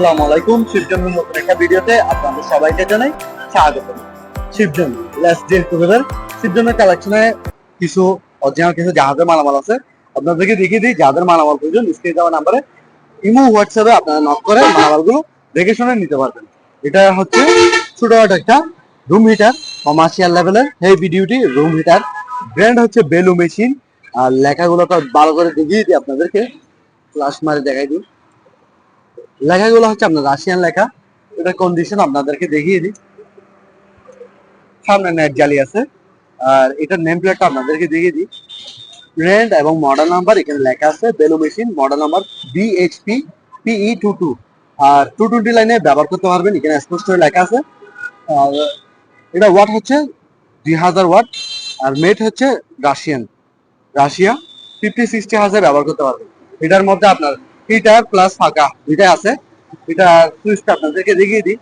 আসসালামু আলাইকুম নতুন একটা ভিডিওতে আপনাদের সবাইকে জানাই স্বাগত টুগেদার কালেকশনে কিছু কিছু জাহাজের মালামাল আছে। আপনাদেরকে দেখিয়ে দিই মালামাল প্রয়োজন। স্ক্রিনে দেওয়া নাম্বারে ইমো হোয়াটসঅ্যাপে আপনারা নক করে মালামালগুলো দেখে শুনে নিতে পারবেন। এটা হচ্ছে ছোটখাটো একটা রুম হিটার কমার্শিয়াল লেভেলের heavy duty room heater brand হচ্ছে বেলু মেশিন আর লেখাগুলো তো ভালো করে দেখিয়ে দিই আপনাদেরকে। ক্লাস মারে দেখাই দিই। লেখাগুলো হচ্ছে আপনার রাশিয়ান লেখা। এটা কন্ডিশন আপনাদেরকে দেখিয়ে দিই। সামনে নেট জালি আছে। আর এটার নেম প্লেটটা আপনাদেরকে দেখিয়ে দিই। ব্র্যান্ড এবং মডেল নাম্বার এখানে লেখা আছে। বেলু machine model number BHP PE two two আর টু টোয়েন্টি লাইনে ব্যবহার করতে পারবেন। এখানে স্পষ্ট লেখা আছে। আর এটা ওয়াট হচ্ছে দুই হাজার ওয়াট আর মেট হচ্ছে রাশিয়ান রাশিয়া ফিফটি সিক্সটি হাজার ব্যবহার করতে পারবেন। এটার মধ্যে আপনার হিটার প্লাস ফাঁকা, দুইটাই আছে। এটা সুইচটা আপনাদেরকে দেখিয়ে দিই।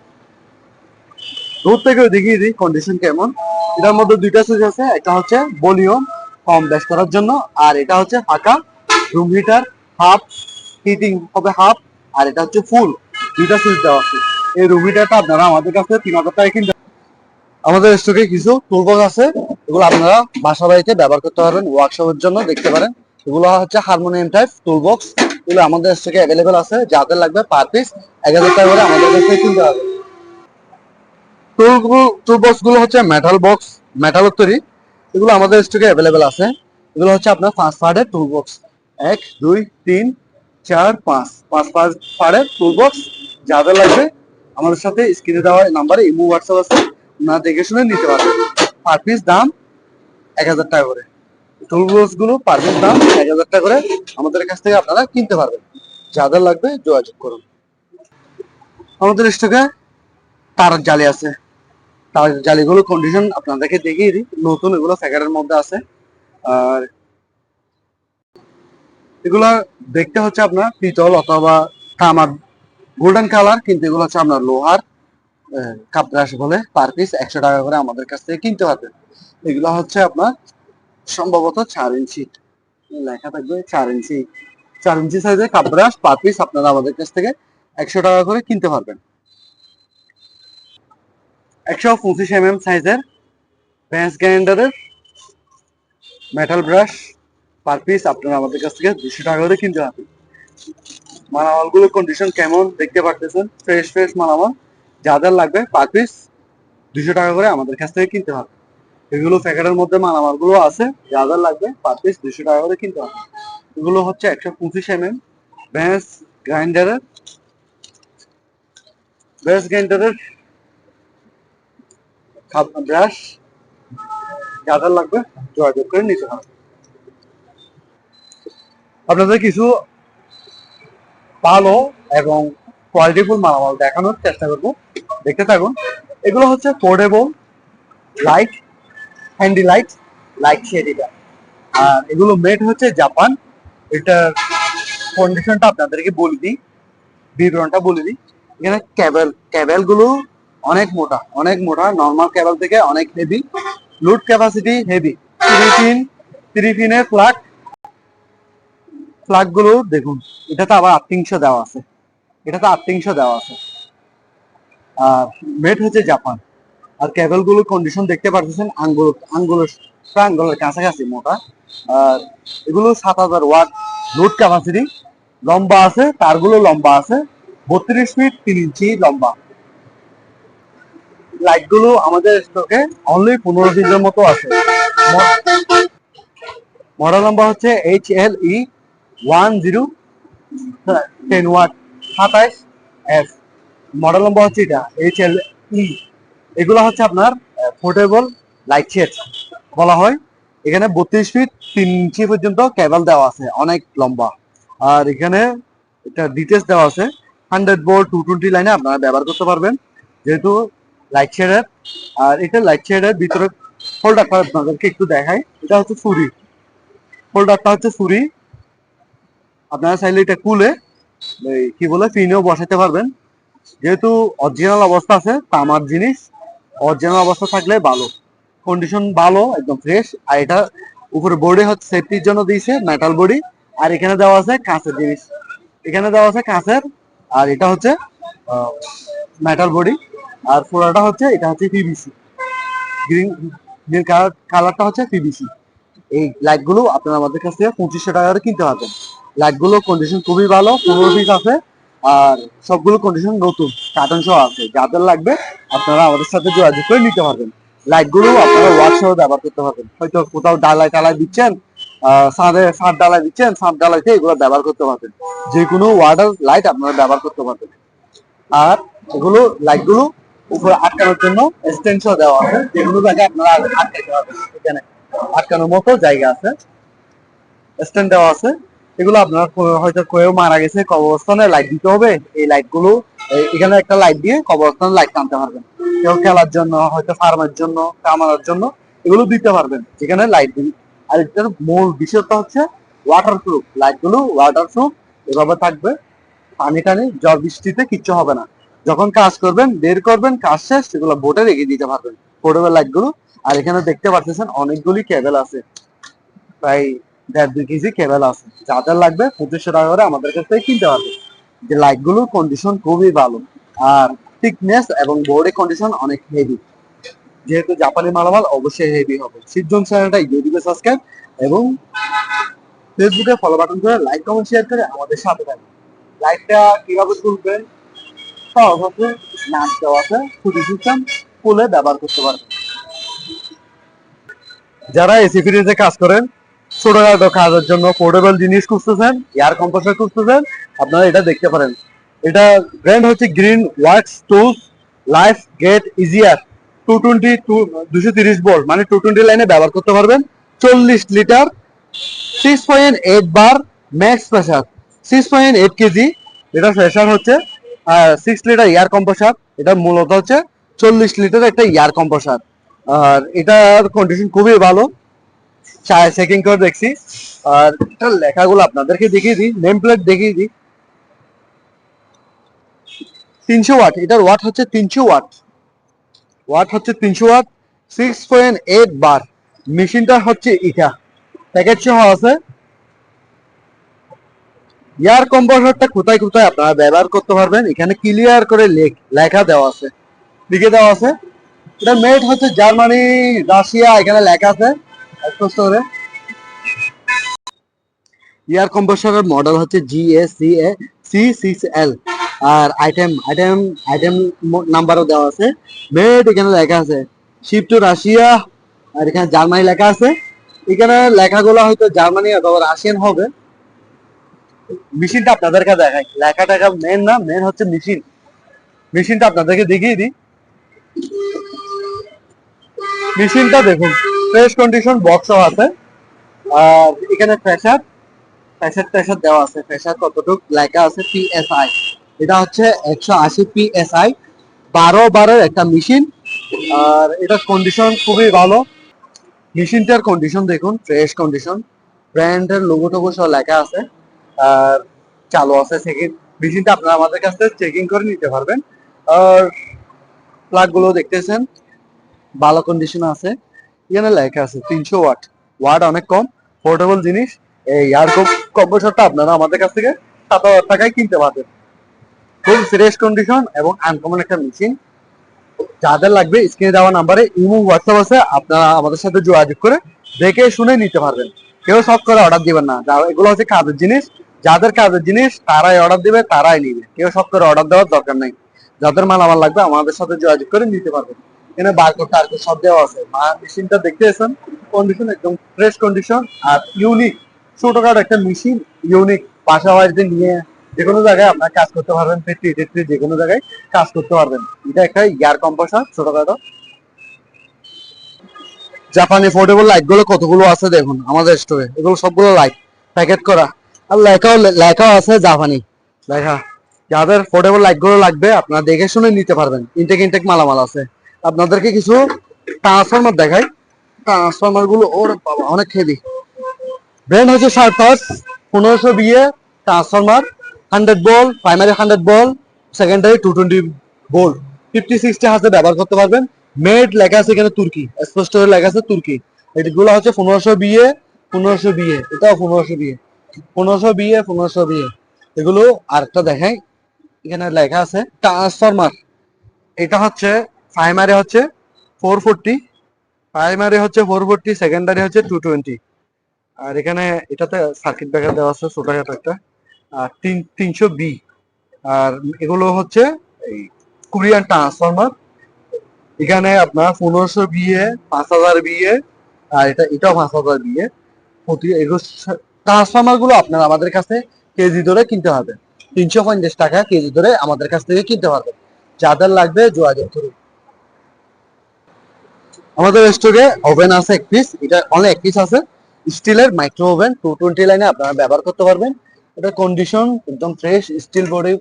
দূর থেকেও দেখিয়ে দিই কন্ডিশন কেমন। এটার মধ্যে দুইটা সুইচ আছে, একটা হচ্ছে ভলিউম কম বেশ করার জন্য, আর এটা হচ্ছে ফাঁকা। রুম হিটার হাফ হিটিং হবে হাফ আর এটা হচ্ছে ফুল দুইটা সুইচ দেওয়া আছে। এই রুম হিটারটা আপনারা আমাদের কাছে তিন হাজার টাকা কিনতে আমাদের স্টকে কিছু টুলবক্স আছে, এগুলো আপনারা বাসা বাড়িতে ব্যবহার করতে পারবেন ওয়ার্কশপের জন্য দেখতে পারেন। এগুলো হচ্ছে হারমোনিয়াম টাইপ টুলবক্স এগুলো আমাদের স্টকে অ্যাভেলেবেল আছে যাদের লাগবে পার পিস এক হাজার টাকা করে আমাদের কাছে কিনতে হবে। টুল টুলবক্সগুলো হচ্ছে মেটাল বক্স মেটালের তৈরি এগুলো আমাদের স্টকে অ্যাভেলেবেল আছে। এগুলো হচ্ছে আপনার পাঁচ পার্টের টুলবক্স এক, দুই, তিন, চার, পাঁচ। পাঁচ পাঁচ পার্টের টুলবক্স যাদের লাগবে, আমাদের সাথে স্ক্রিনে দেওয়া নাম্বারে ইমো হোয়াটসঅ্যাপ আছে, না দেখে শুনে নিতে পারবেন। পার পিস দাম এক হাজার টাকা করে। টুলবক্সগুলো পার পিস দাম এক হাজার টাকা করে আমাদের কাছ থেকে আপনারা কিনতে পারবেন। লাগবে যোগাযোগ করুন। আমাদের স্টকে তার জালি আছে। তার জালিগুলো কন্ডিশন আপনাদেরকে দেখিয়ে দিই। নতুন এগুলো মধ্যে আছে। আর এগুলা দেখতে হচ্ছে আপনার পিতল অথবা তামার গোল্ডেন কালার কিন্তু এগুলো হচ্ছে আপনার লোহার কাপ বলে পার পিস একশো টাকা করে আমাদের কাছ থেকে কিনতে পারবেন। এগুলো হচ্ছে আপনার সম্ভবত চার ইঞ্চি। লেখা থাকবে চার ইঞ্চি। চার ইঞ্চি সাইজের কাপ ব্রাশ পার পিস আপনারা আমাদের কাছ থেকে একশো টাকা করে কিনতে পারবেন। একশো পঁচিশ এম এম সাইজের ভ্যান্স গ্রাইন্ডারের মেটাল ব্রাশ পার পিস আপনারা আমাদের কাছ থেকে দুশো টাকা করে কিনতে পারবেন। মালামালগুলোর কন্ডিশন কেমন দেখতে পারতেছেন? ফ্রেশ ফ্রেশ মালামাল। যাদের লাগবে পার পিস দুশো টাকা করে আমাদের কাছ থেকে কিনতে হবে এগুলো প্যাকেটের মধ্যে মালামালগুলো আছে যাদের লাগবে পার পিস দুশো টাকা করে কিনতে হবে। এগুলো হচ্ছে একশো পঁচিশ এম এম ভ্যান্স গ্রাইন্ডারের ভ্যান্স গ্রাইন্ডারের ব্রাশ যাদের লাগবে যোগাযোগ করে নিতে হবে। আপনাদের কিছু ভালো এবং কোয়ালিটিফুল মালামাল দেখানোর চেষ্টা করব। দেখতে থাকুন। এগুলো হচ্ছে portable light handy light light shade এটা। আর এগুলো মেড হচ্ছে জাপান এটার কন্ডিশনটা আপনাদেরকে বলে দিই। বিবরণটা বলে দিই। এখানে ক্যাবেল ক্যাবেলগুলো অনেক মোটা অনেক মোটা। নর্মাল ক্যাবেল থেকে অনেক heavy load capacity heavy three pin three পিনের প্লাগ প্লাগগুলো দেখুন, এটাতে আবার আটতিংশ দেওয়া আছে। এটাতে আটতিংশ দেওয়া আছে। আর মেড হচ্ছে জাপান আর ক্যাবেলগুলো কন্ডিশন দেখতে পারতেছেন, আঙ্গুল আঙ্গুল আঙ্গুলের কাছাকাছি মোটা। আর এগুলো সাত হাজার ওয়াট লোড ক্যাপাসিটি লম্বা আছে, তারগুলো লম্বা আছে, বত্রিশ ফিট তিন ইঞ্চি লম্বা। লাইটগুলো আমাদের স্টকে অনলি পনেরো দিনের মতো আছে। মডেল নাম্বার হচ্ছে H L E one zero ten watt সাতাইশ এফ মডেল নাম্বার হচ্ছে এটা এইচ এল ই এগুলো হচ্ছে আপনার পোর্টেবল লাইট শেড বলা হয়। এখানে বত্রিশ ফিট তিন ইঞ্চি পর্যন্ত কেবল দেওয়া আছে, অনেক লম্বা। আর এখানে এটা ডিটেলস দেওয়া আছে হান্ড্রেড বোল্ট টু টোয়েন্টি লাইনে আপনারা ব্যবহার করতে পারবেন, যেহেতু লাইট শেডের আর এটা লাইট শেডের ভিতরে ফোল্ডারটা আপনাদেরকে একটু দেখাই, এটা হচ্ছে ছুরি। ফোল্ডারটা হচ্ছে ছুরি। আপনারা চাইলে এটা কুলে কি বলে, ফিনেও বসাতে পারবেন। যেহেতু অরিজিনাল অবস্থা আছে, তামার জিনিস অরিজিনাল অবস্থা থাকলে ভালো। কন্ডিশন ভালো, একদম ফ্রেশ আর এটা উপরে বোর্ডে হচ্ছে সেফটির জন্য দিয়েছে মেটাল বডি আর এখানে দেওয়া আছে কাঁচের জিনিস। এখানে দেওয়া আছে কাঁচের, আর এটা হচ্ছে মেটাল বডি আর পুরাটা হচ্ছে, এটা হচ্ছে পিভিসি গ্রিন গ্রিন কালার কালারটা হচ্ছে পিভিসি এই লাইটগুলো আপনারা আমাদের কাছ থেকে পঁচিশশো টাকা করে কিনতে পারবেন। লাইটগুলো কন্ডিশন খুবই ভালো, পনেরো পিস আছে। আর সবগুলো কন্ডিশন নতুন কার্টন সহ আছে। যাদের লাগবে আপনারা আমাদের সাথে যোগাযোগ করে নিতে পারবেন। লাইটগুলো আপনারা ওয়াশ সহ ব্যবহার করতে পারবেন। হয়তো কোথাও ডালায় টালায় দিচ্ছেন ছাদে ছাদ ডালায় দিচ্ছেন ছাদ ডালাইতে এগুলো ব্যবহার করতে পারবেন। যে কোনো ওয়াটার লাইট আপনারা ব্যবহার করতে পারবেন। আর এগুলো লাইটগুলো উপরে আটকানোর জন্য স্ট্যান্ড দেওয়া আছে। যেগুলো জায়গায় আপনারা আটকাইতে পারবেন। এখানে আটকানোর মতো জায়গা আছে। স্ট্যান্ড দেওয়া আছে। এগুলো আপনার হয়তো কেউ মারা গেছে, কবরস্থানে লাইট দিতে হবে। এই লাইটগুলো এখানে একটা লাইট দিয়ে কবরস্থানে লাইট টানতে পারবেন। কেউ খেলার জন্য, হয়তো ফার্মের জন্য, কামানোর জন্য, এগুলো দিতে পারবেন, যেখানে লাইট দিন। আর এটার মূল বিষয়টা হচ্ছে ওয়াটার প্রুফ লাইটগুলো ওয়াটার প্রুফ এভাবে থাকবে। পানি টানি ঝড় বৃষ্টিতে কিচ্ছু হবে না। যখন কাজ করবেন, বের করবেন, কাজ শেষ সেগুলো বোটে রেখে দিতে পারবেন। পোর্টেবল লাইটগুলো। আর এখানে দেখতে পাচ্ছেন অনেকগুলি কেবল আছে। প্রায় দেড় দুই কেজি কেবেল আছে। যাদের লাগবে পঁচিশশো টাকা করে আমাদের কাছ থেকে কিনতে পারবে। যে লাইটগুলোর কন্ডিশন খুবই ভালো। আর থিকনেস এবং বোর্ডের কন্ডিশন অনেক হেভি যেহেতু জাপানি মালামাল অবশ্যই হেভি হবে। সিজন চ্যানেলটা ইউটিউবে সাবস্ক্রাইব এবং ফেসবুকে ফলো বাটন করে লাইক কমেন্ট শেয়ার করে আমাদের সাথে থাকবেন লাইটটা কীভাবে তুলবেন? সহজ হচ্ছে নাচ দেওয়া আছে ফুটি সিস্টেম খুলে ব্যবহার করতে পারবেন। যারা এসি ফ্রিজে কাজ করেন ছোটখাটো কাজের জন্য পোর্টেবল জিনিস খুঁজতেছেন এয়ার কম্প্রেসর খুঁজতেছেন, আপনারা এটা দেখতে পারেন। এটা ব্র্যান্ড হচ্ছে green works tools life get easier two twenty two দুশো তিরিশ বোল্ট মানে টু টোয়েন্টি লাইনে ব্যবহার করতে পারবেন। চল্লিশ litre six point eight bar max pressure six point eight KG এটা প্রেশার হচ্ছে। আর সিক্স লিটার এয়ার কম্প্রেসার এটা মূলত হচ্ছে চল্লিশ লিটার একটা এয়ার কম্প্রেসার আর এটার কন্ডিশন খুবই ভালো। চেকিং করে দেখছি। আর এটার লেখাগুলো আপনাদেরকে দেখিয়ে দিই নেম প্লেট দেখিয়ে দিই। তিনশো ওয়াট, এটার ওয়াট হচ্ছে তিনশো ওয়াট। ওয়াট হচ্ছে তিনশো watt six point eight bar মেশিনটা হচ্ছে ইটা। প্যাকেজ সহ আছে। এয়ার কম্প্রেসরটা কোথায় কোথায় আপনারা ব্যবহার করতে পারবেন, এখানে ক্লিয়ার করে লেখা দেওয়া আছে। লিখে দেওয়া আছে। এটা মেড হচ্ছে জার্মানি, রাশিয়া, এখানে লেখা আছে। এয়ার কম্প্রেসরের মডেল হচ্ছে G S C A C six L R item item item নাম্বারও দেওয়া আছে। মেড এখানে লেখা আছে। শিপ টু রাশিয়া আর এখানে জার্মানি লেখা আছে। এখানে লেখাগুলো হয়তো জার্মানি অথবা রাশিয়ান হবে। মেশিনটা আপনাদেরকে দেখাই। লেখা টাকা মেন না মেন হচ্ছে মেশিন মেশিনটা আপনাদেরকে দেখিয়ে দিই। মেশিনটা দেখুন ফ্রেশ কন্ডিশন বক্স আছে। আর এখানে প্রেসার প্রেসার প্রেসার দেওয়া আছে। প্রেসার কতটুকু, লেখা আছে পিএসআই এটা হচ্ছে একশো আশি পিএসআই বারো বারের একটা মেশিন আর এটার কন্ডিশন খুবই ভালো। মেশিনটার কন্ডিশন দেখুন ফ্রেশ কন্ডিশন ব্র্যান্ডের লোগো সব লেখা আছে। আর চালু আছে সেকেন্ড মেশিনটা আপনারা আমাদের কাছ থেকে চেকিং করে নিতে পারবেন। আর প্লাগগুলো দেখতেছেন। ভালো কন্ডিশন আছে। এখানে লেখা আছে তিনশো ওয়াট। ওয়াট অনেক কম পোর্টেবল জিনিস। এই এয়ার কম্প্রেসরটা আপনারা আমাদের কাছ থেকে সাত হাজার টাকায় কিনতে পারবেন। খুব ফ্রেশ কন্ডিশন এবং আনকমন একটা মেশিন যাদের লাগবে স্ক্রিনে দেওয়া নাম্বারে ইমো হোয়াটসঅ্যাপ আছে, আপনারা আমাদের সাথে যোগাযোগ করে দেখে শুনে নিতে পারবেন। কেউ সব করে অর্ডার দিবেন না। এগুলো হচ্ছে কাজের জিনিস। যাদের কাজের জিনিস, তারাই অর্ডার দিবে, তারাই নিবে। কেউ সব করে অর্ডার দেওয়ার দরকার নেই। যাদের মাল আমার লাগবে, আমাদের সাথে যোগাযোগ করে নিতে পারবেন। এখানে বারকোড টারকোড সব দেওয়া আছে। মেশিনটা দেখতে এসেন কন্ডিশন একদম ফ্রেশ কন্ডিশন আর ইউনিক ছোটখাটো একটা মেশিন ইউনিক বাসা বাড়িতে নিয়ে যে কোনো জায়গায় আপনার কাজ করতে পারবেন ফ্যাক্টরি টেক্টরি যে কোনো জায়গায় কাজ করতে পারবেন। এটা একটা এয়ার কম্প্রেসর ছোটখাটো। জাপানি পোর্টেবল লাইটগুলো কতগুলো আছে দেখুন, আমাদের স্টোরে এগুলো সবগুলো লাইট প্যাকেট করা। আর লেখাও লেখাও আছে জাপানি। লেখা। যাদের পোর্টেবল লাইটগুলো লাগবে, আপনারা দেখে শুনে নিতে পারবেন। ইনটেক ইনটেক মালামাল আছে। আপনাদেরকে কিছু ট্রান্সফরমার দেখাই। ট্রান্সফরমারগুলো ওর বাবা, অনেক হেভি ব্র্যান্ড হচ্ছে সারপাস পনেরোশো বিয়ে ট্রান্সফরমার হান্ড্রেড বল প্রাইমারি হান্ড্রেড বল সেকেন্ডারি টু টোয়েন্টি বল ফিফটি সিক্সটি হাতে ব্যবহার করতে পারবেন। মেড লেখা আছে এখানে তুর্কি স্পষ্ট করে লেখা আছে তুর্কি। এগুলো হচ্ছে পনেরোশো বিয়ে পনেরোশো বিয়ে, এটাও পনেরোশো বিয়ে। পনেরোশো বিয়ে পনেরোশো বিয়ে। এগুলো আরেকটা দেখাই। এখানে লেখা আছে ট্রান্সফরমার এটা হচ্ছে প্রাইমারি হচ্ছে ফোর ফোরটি প্রাইমারি হচ্ছে ফোর ফোরটি সেকেন্ডারি হচ্ছে টু টোয়েন্টি আর এখানে এটাতে সার্কিট ব্রেকার দেওয়া আছে ছোটখাটো একটা আর তিন, তিনশো বি আর এগুলো হচ্ছে এই কোরিয়ান ট্রান্সফরমার এখানে আপনার পনেরোশো বিয়ে পাঁচ হাজার বিয়ে আর এটা, এটাও পাঁচ হাজার বিয়ে প্রতি এগুলো ট্রান্সফরমারগুলো আপনার আমাদের কাছে কেজি ধরে কিনতে হবে। তিনশো পঞ্চাশ টাকা কেজি ধরে আমাদের কাছ থেকে কিনতে পারবেন যাদের লাগবে যোগাযোগ করুন। আমাদের স্টোরে ওভেন আছে এক পিস এটা অনেক এক পিস আছে। স্টিলের মাইক্রো ওভেন টু টোয়েন্টি লাইনে আপনারা ব্যবহার করতে পারবেন। এটা কন্ডিশন একদম fresh steel body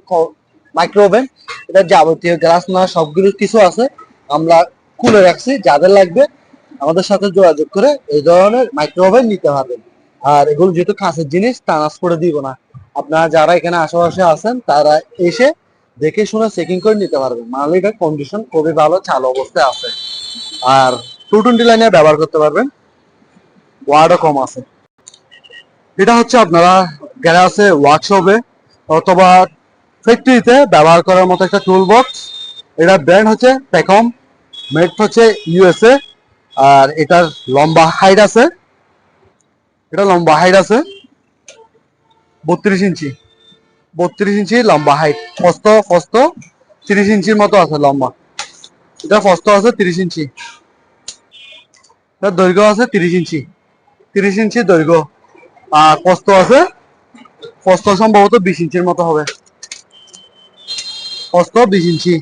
micro oven এটা যাবতীয় গ্লাস না, সবগুলো কিছু আছে। আমরা খুলে রাখছি, যাদের লাগবে আমাদের সাথে যোগাযোগ করে এই ধরনের মাইক্রো ওভেন নিতে পারবেন আর এগুলো যেহেতু কাঁচের জিনিস ট্রান্স করে দিব না। আপনারা যারা এখানে আশেপাশে আছেন, তারা এসে দেখে শুনে চেকিং করে নিতে পারবেন মাল এটার কন্ডিশন খুবই ভালো, চালু অবস্থায় আছে। আর টু টোয়েন্টি লাইনে ব্যবহার করতে পারবেন। ওয়ার্ডও কম আছে। এটা হচ্ছে আপনারা গ্যারাজে ওয়ার্কশপে অথবা ফ্যাক্টরিতে ব্যবহার করার মতো একটা টুল বক্স এটা ব্র্যান্ড হচ্ছে প্যাকম মেড হচ্ছে ইউএসএ আর এটার লম্বা হাইট আছে। এটা লম্বা হাইট আছে। বত্রিশ ইঞ্চি। বত্রিশ ইঞ্চি লম্বা হাইট ফস্ত ফস্ত, তিরিশ ইঞ্চির মতো আছে লম্বা। এটা ফস্ত আছে তিরিশ ইঞ্চি। এটার দৈর্ঘ্য আছে তিরিশ ইঞ্চি। তিরিশ ইঞ্চি দৈর্ঘ্য। আর ফস্ত আছে, ফস্ত সম্ভবত বিশ ইঞ্চির মতো হবে। ফস্ত বিশ ইঞ্চি।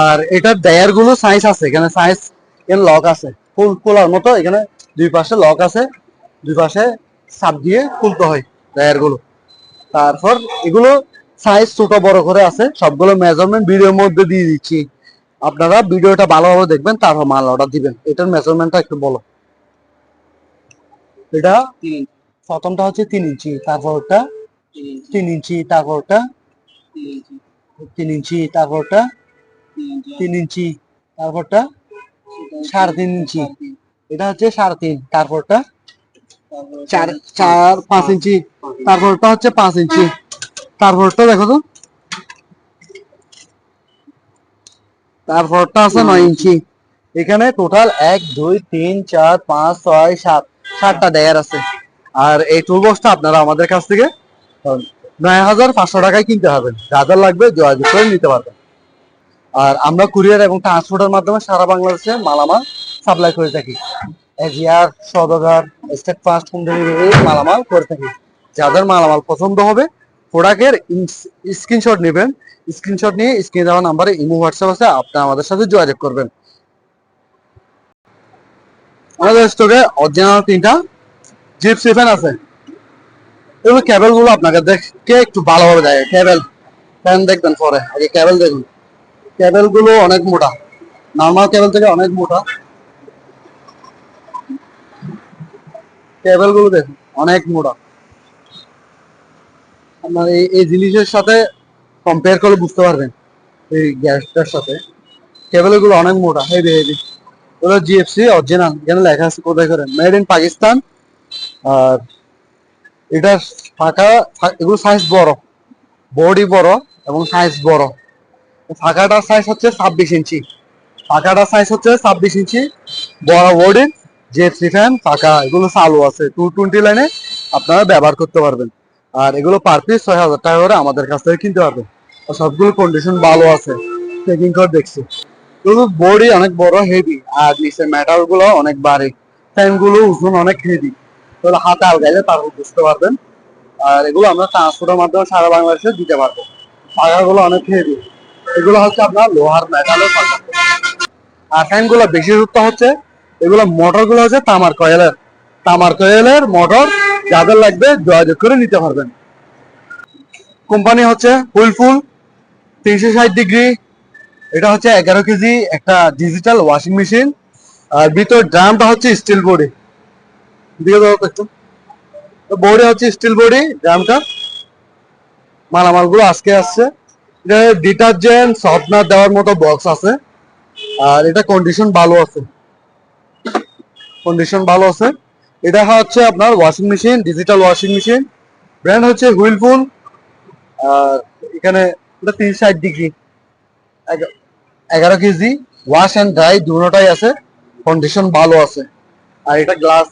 আর এটার ডায়ারগুলো সাইজ আছে, এখানে সাইজ এখানে লক আছে। ফুল খোলার মতো এখানে দুই পাশে লক আছে, দুই পাশে চাপ দিয়ে খুলতে হয় ডায়ারগুলো। তারপর এগুলো সাইজ ছোট বড় করে আছে। সবগুলো মেজারমেন্ট ভিডিওর মধ্যে দিয়ে দিচ্ছি। আপনারা ভিডিওটা ভালোভাবে দেখবেন তারপর মাল অর্ডার দিবেন। এটার মেজারমেন্টটা একটু বলো। এটা প্রথমটা হচ্ছে তিন ইঞ্চি তারপরটা তিন ইঞ্চি তারপরটা তিন ইঞ্চি তারপরটা তিন ইঞ্চি তারপরটা সাড়ে তিন ইঞ্চি এটা হচ্ছে সাড়ে তিন তারপরটা চার চার, পাঁচ ইঞ্চি। তারপরটা হচ্ছে পাঁচ ইঞ্চি। তারপরটা দেখো তো। তারপরটা আছে নয় ইঞ্চি। এখানে টোটাল এক, দুই, তিন, চার, পাঁচ, ছয়, সাত, সাতটা ডেয়ার আছে। আর এই টুল বক্সটা আপনারা আমাদের কাছ থেকে নয় হাজার পাঁচশো টাকায় কিনতে হবে যাদের লাগবে যোগাযোগ করে নিতে পারবেন। আর আমরা কুরিয়ার এবং ট্রান্সপোর্টের মাধ্যমে সারা বাংলাদেশে মালামাল সাপ্লাই করে থাকি। এজিআর সদগার স্টেট ফাস্ট হোম ডেলিভারি মালামাল করে থাকি। যাদের মালামাল পছন্দ হবে প্রোডাক্টের স্ক্রিনশট নেবেন। স্ক্রিনশট নিয়ে স্ক্রিনে দেওয়া নাম্বারে ইমো হোয়াটসঅ্যাপ আছে, আপনি আমাদের সাথে যোগাযোগ করবেন। আমাদের স্টোরে অরিজিনাল তিনটা জিপসি ফ্যান আছে। এগুলো কেবলগুলো আপনাকে দেখে একটু ভালোভাবে দেয় কেবল ফ্যান দেখবেন পরে। আগে কেবল দেখুন। কেবলগুলো অনেক মোটা। নর্মাল কেবল থেকে অনেক মোটা। কেবলগুলো দেখুন, অনেক মোটা আপনার এই এই জিনিসের সাথে কম্পেয়ার করলে বুঝতে পারবেন, এই গ্যাসটার সাথে। কেবলগুলো অনেক মোটা হেভি হেভি ওগুলো জিএফসি অরিজিনাল এখানে লেখা আছে কোথায় করে? মেড ইন পাকিস্তান আর এটার ফাঁকা এগুলো সাইজ বড়। বডি বড় এবং সাইজ বড়। ফাঁকাটার সাইজ হচ্ছে ছাব্বিশ ইঞ্চি। ফাঁকাটার সাইজ হচ্ছে ছাব্বিশ ইঞ্চি, বড় বডির জিএফসি ফ্যান ফাঁকা এগুলো চালু আছে। টু টোয়েন্টি লাইনে আপনারা ব্যবহার করতে পারবেন। আর এগুলো পার পিস ছয় হাজার টাকা করে আমাদের কাছ থেকে কিনতে পারবেন। সবগুলো কন্ডিশন ভালো আছে। চেকিং করে দেখছি। এগুলো বডি অনেক বড় হেভি আর নিচে মেটালগুলো অনেক ভারী ফ্যানগুলো ওজন অনেক হেভি তাহলে হাতে আলগাইলে তারপর বুঝতে পারবেন। আর এগুলো আমরা ট্রান্সপোর্টের মাধ্যমে সারা বাংলাদেশে দিতে পারব। পাখাগুলো অনেক হেভি এগুলো হচ্ছে আপনার লোহার মেটালের পাখা আর ফ্যানগুলো বেশি যুক্ত হচ্ছে এগুলো মোটরগুলো হচ্ছে তামার কয়েলের তামার কয়েলের মোটর, যাদের লাগবে যোগাযোগ করে নিতে পারবেন। কোম্পানি হচ্ছে হুইলফুল তিনশো ষাট ডিগ্রি, এটা হচ্ছে এগারো কেজি, একটা ডিজিটাল ওয়াশিং মেশিন আর ভিতর ড্রামটা হচ্ছে স্টিল বডি দিয়ে তো একটু। বডি হচ্ছে স্টিল বডি ড্রামটা। মালামালগুলো আজকে আসছে। এটা ডিটারজেন্ট সফটনার দেওয়ার মতো বক্স আছে। আর এটা কন্ডিশন ভালো আছে। কন্ডিশন ভালো আছে। এটা হচ্ছে আপনার washing machine digital washing machine brand হচ্ছে হুইলফুল আর এখানে তিনশো ষাট ডিগ্রি এগারো কেজি। ওয়াশ অ্যান্ড ড্রাই দুটোটাই আছে। কন্ডিশন ভালো আছে। আর এটা গ্লাস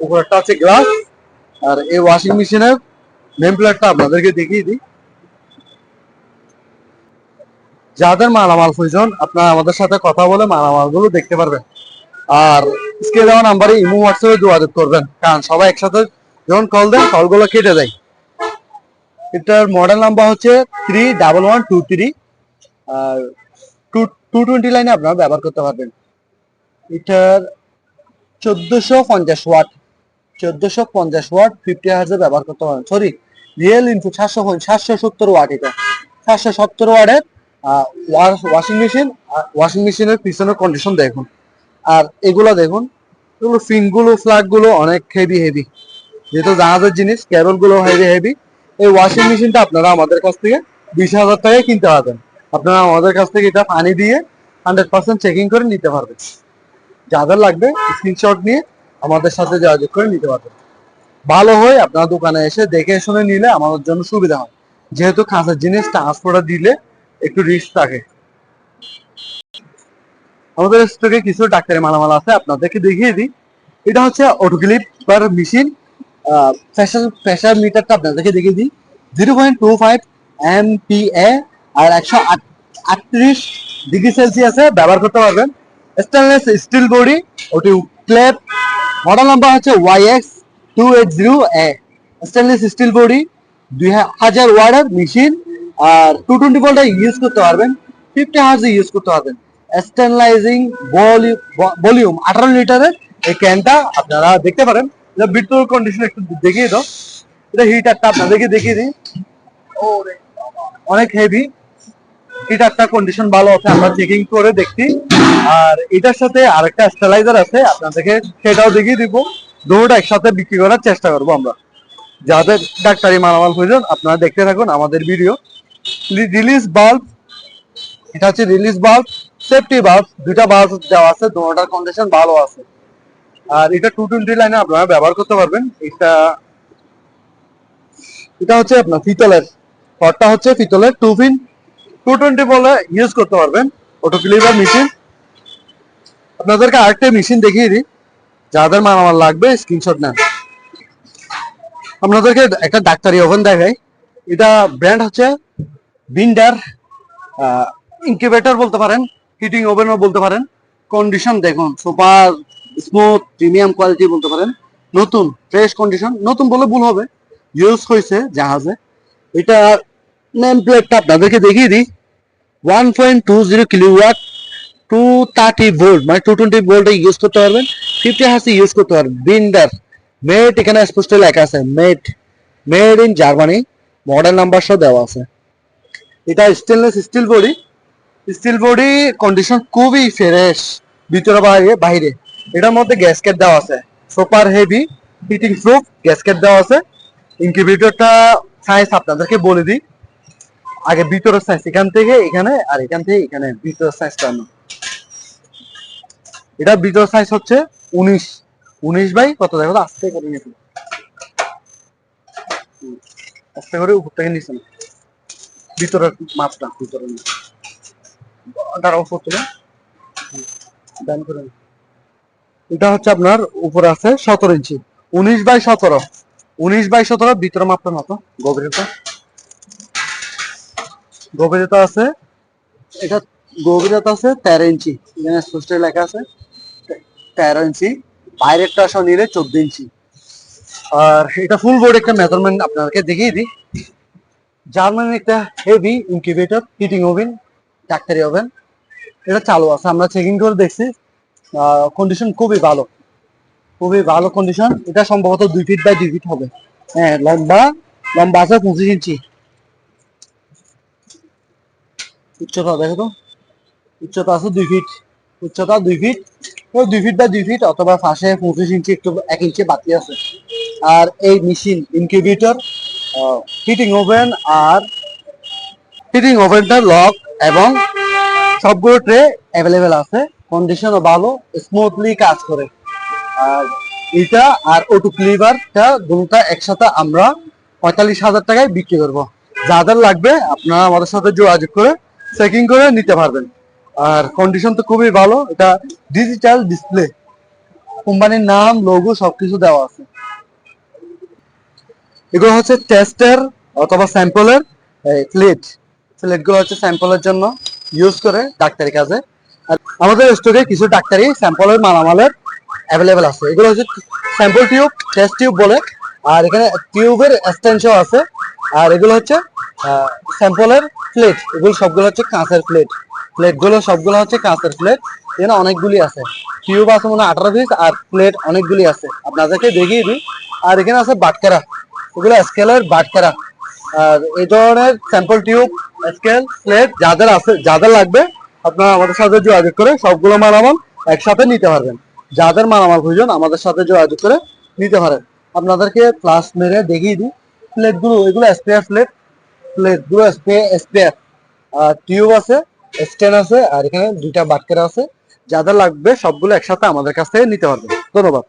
উপরেরটা আছে গ্লাস আর এই ওয়াশিং মেশিনের নেম প্লেটটা আপনাদেরকে দেখিয়ে দিই। যাদের মালামাল প্রয়োজন, আপনারা আমাদের সাথে কথা বলে মালামালগুলো দেখতে পারবেন। আর স্ক্রিনে দেওয়া নাম্বারে ইমো হোয়াটসঅ্যাপে যোগাযোগ করবেন। কারণ সবাই একসাথে যখন কল দেন কলগুলো কেটে দেয়। এটার মডেল নাম্বার হচ্ছে three double one two three আর টু টু টোয়েন্টি লাইনে আপনারা ব্যবহার করতে পারবেন। এটার চোদ্দোশো পঞ্চাশ ওয়াট, চোদ্দোশো পঞ্চাশ ওয়াট ফিফটি হার্জে ব্যবহার করতে পারবেন। সরি রিয়েল ইনফু সাতশো সাতশো সত্তর ওয়াট এটা। সাতশো সত্তর ওয়াটের ওয়াশিং মেশিন ওয়াশিং মেশিনের পিছনের কন্ডিশন দেখুন। আর এগুলো দেখুন, এগুলো ফিনগুলো ফ্লাগগুলো অনেক হেভি হেভি যেহেতু জাহাজের জিনিস ক্যারলগুলো হেভি হেভি এই ওয়াশিং মেশিনটা আপনারা আমাদের কাছ থেকে বিশ হাজার টাকায় কিনতে পারবেন। আপনারা আমাদের কাছ থেকে এটা পানি দিয়ে হান্ড্রেড পার্সেন্ট চেকিং করে নিতে পারবেন। যাদের লাগবে স্ক্রিনশট নিয়ে আমাদের সাথে যোগাযোগ করে নিতে পারবেন। ভালো হয় আপনার দোকানে এসে দেখে শুনে নিলে আমাদের জন্য সুবিধা হয়। যেহেতু কাঁচের জিনিস ট্রান্সপোর্টার দিলে একটু রিস্ক থাকে। আমাদের স্টকে কিছু ডাক্তারি মালামাল আছে, আপনাদেরকে দেখিয়ে দিই। এটা হচ্ছে autoclave per machine pressure pressure মিটারটা আপনাদেরকে দেখিয়ে দিই। Zero point two five M P A আর একশো আটত্রিশ ডিগ্রি সেলসিয়াসে ব্যবহার করতে পারবেন। Stainless steel body autoclave model number হচ্ছে Y X two eight zero A stainless steel body দুই হাজার ওয়ার্ডের মেশিন আর টু টোয়েন্টি ভোল্টে ইউজ করতে পারবেন। ফিফটি হার্জ ইউজ করতে পারবেন। স্টেনলাইজিং ভলিউম আঠারো লিটারের এই ক্যানটা আপনারা দেখতে পারেন। এটা বিদ্যুৎ কন্ডিশন একটু দেখিয়ে দাও। এটা হিটারটা আপনাদেরকে দেখিয়ে দিই। অনেক হেভি হিটারটা কন্ডিশন ভালো আছে, আমরা চেকিং করে দেখছি। আর এটার সাথে আরেকটা স্টেলাইজার আছে, আপনাদেরকে সেটাও দেখিয়ে দিব। দুটোটা একসাথে বিক্রি করার চেষ্টা করব আমরা। যাদের ডাক্তারি মালামাল প্রয়োজন, আপনারা দেখতে থাকুন আমাদের ভিডিও রিলিজ বাল্ব এটা হচ্ছে রিলিজ বাল্ব সেফটি বাস দুটা বাস দেওয়া আছে, দুটার কন্ডিশন ভালো আছে। আর এটা টু টোয়েন্টি লাইনে আপনারা ব্যবহার করতে পারবেন। এটা এটা হচ্ছে আপনার পিতলের পটটা হচ্ছে পিতলের টু পিন টু টোয়েন্টি বলে ইউজ করতে পারবেন অটো ক্লিভার মেশিন আপনাদেরকে আরেকটা মেশিন দেখিয়ে দিই। যাদের মালামাল লাগবে স্ক্রিনশট নেন। আপনাদেরকে একটা ডাক্তারি ওভেন দেখাই। এটা ব্র্যান্ড হচ্ছে বিন্ডার ইনকিউবেটর বলতে পারেন। হিটিং ওভেনও বলতে পারেন। কন্ডিশন দেখুন সুপার স্মুথ প্রিমিয়াম কোয়ালিটি বলতে পারেন। নতুন ফ্রেশ কন্ডিশন নতুন বলে ভুল হবে। ইউজ হয়েছে জাহাজে। এটা নেম প্লেটটা আপনাদেরকে দেখিয়ে দিই। One point two zero kilowatt two thirty volt মানে টু টোয়েন্টি ভোল্টে ইউজ করতে পারবেন। ফিফটি হাসি ইউজ করতে পারবেন। বিন্ডার মেড এখানে স্পষ্ট লেখা আছে made made in Germany model number সহ দেওয়া আছে। এটা stainless steel body. Steel body condition খুবই ফ্রেশ ভিতরে বাইরে বাইরে এটার মধ্যে গ্যাসকেট দেওয়া আছে। Super heavy heating proof gasket দেওয়া আছে। ইনকিউবেটরটা সাইজ আপনাদেরকে বলে দিই। আগে ভিতরের সাইজ এখান থেকে এখানে আর এখান থেকে এখানে, ভিতরের সাইজটা আনো। এটা ভিতরের সাইজ হচ্ছে উনিশ। উনিশ বাই কত দেখো আস্তে করে নিয়ে আস্তে করে উপর থেকে নিচে না ভিতরের মাপটা, ভিতরের। দাঁড়াও, উপর তুলে ডান করে নাও। এটা হচ্ছে আপনার উপরে আছে সতেরো ইঞ্চি। উনিশ বাই সতেরো। উনিশ বাই সতেরো, ভিতরে মাপটা মতো গভীরতা। গভীরতা আছে, এটা গভীরতা আছে তেরো ইঞ্চি। এখানে স্পষ্ট লেখা আছে, তেরো ইঞ্চি। নিলে চোদ্দ ইঞ্চি। আর এটা ফুল বোর্ড একটা মেজারমেন্ট আপনাদেরকে দেখিয়ে দিই। জার্মানির একটা হেভি ইনকিউবেটর হিটিং ওভেন ডাক্তারি ওভেন এটা চালু আছে, আমরা চেকিং করে দেখছি। কন্ডিশন খুবই ভালো। খুবই ভালো কন্ডিশন এটা সম্ভবত দুই ফিট বাই দুই ফিট হবে। হ্যাঁ লম্বা লম্বা আছে পঁচিশ ইঞ্চি। উচ্চতা দেখো তো। উচ্চতা আছে দুই ফিট উচ্চতা দুই ফিট ওই দুই ফিট বা দুই ফিট অথবা পাশে পঁচিশ ইঞ্চি, একটু এক ইঞ্চি বাকি আছে। আর এই মেশিন ইনকিউবেটর হিটিং ওভেন আর হিটিং ওভেনটা লক এবং সবগুলো ট্রে অ্যাভেলেবেল আছে। কন্ডিশনও ভালো স্মুথলি কাজ করে। আর এটা আর ওটু ক্লিভারটা দুটা একসাথে আমরা পঁয়তাল্লিশ হাজার টাকায় বিক্রি করব। যাদের লাগবে, আপনারা আমাদের সাথে যোগাযোগ করে চেকিং করে নিতে পারবেন। আর কন্ডিশন তো খুবই ভালো, এটা ডিজিটাল ডিসপ্লে কোম্পানির নাম লোগো সবকিছু দেওয়া আছে। এগুলো হচ্ছে টেস্টের অথবা স্যাম্পলের প্লেট প্লেটগুলো হচ্ছে স্যাম্পলের জন্য ইউজ করে ডাক্তারি কাজে আর আমাদের স্টোরে কিছু ডাক্তারি স্যাম্পলের মালামালের অ্যাভেলেবেল আছে। এগুলো হচ্ছে স্যাম্পল টিউব টেস্ট টিউব বলে। আর এখানে টিউবের এক্সটেনশন আছে। আর এগুলো হচ্ছে স্যাম্পলের প্লেট এগুলো সবগুলো হচ্ছে কাঁচের প্লেট প্লেটগুলো সবগুলো হচ্ছে কাঁচের প্লেট এখানে অনেকগুলি আছে। টিউব আছে মনে হয় আঠারো পিস আর প্লেট অনেকগুলি আছে। আপনাদেরকে দেখিয়ে দিই। আর এখানে আছে বাটকারা এগুলো স্কেলের বাটকারা আর এই ধরনের স্যাম্পল টিউব স্কেল প্লেট যাদের আছে যাদের লাগবে, আপনারা আমাদের সাথে যোগাযোগ করে সবগুলো মালামাল একসাথে নিতে পারবেন। যাদের মালামাল প্রয়োজন, আমাদের সাথে যোগাযোগ করে নিতে পারেন। আপনাদেরকে প্লাস মেরে দেখিয়ে দিই প্লেটগুলো, এগুলো স্পেয়ার প্লেট প্লেটগুলো স্পেয়ার আর টিউব আছে স্ট্যান্ড আছে, আর এখানে দুইটা বাটকেরা আছে। যাদের লাগবে, সবগুলো একসাথে আমাদের কাছ থেকে নিতে পারবেন। ধন্যবাদ।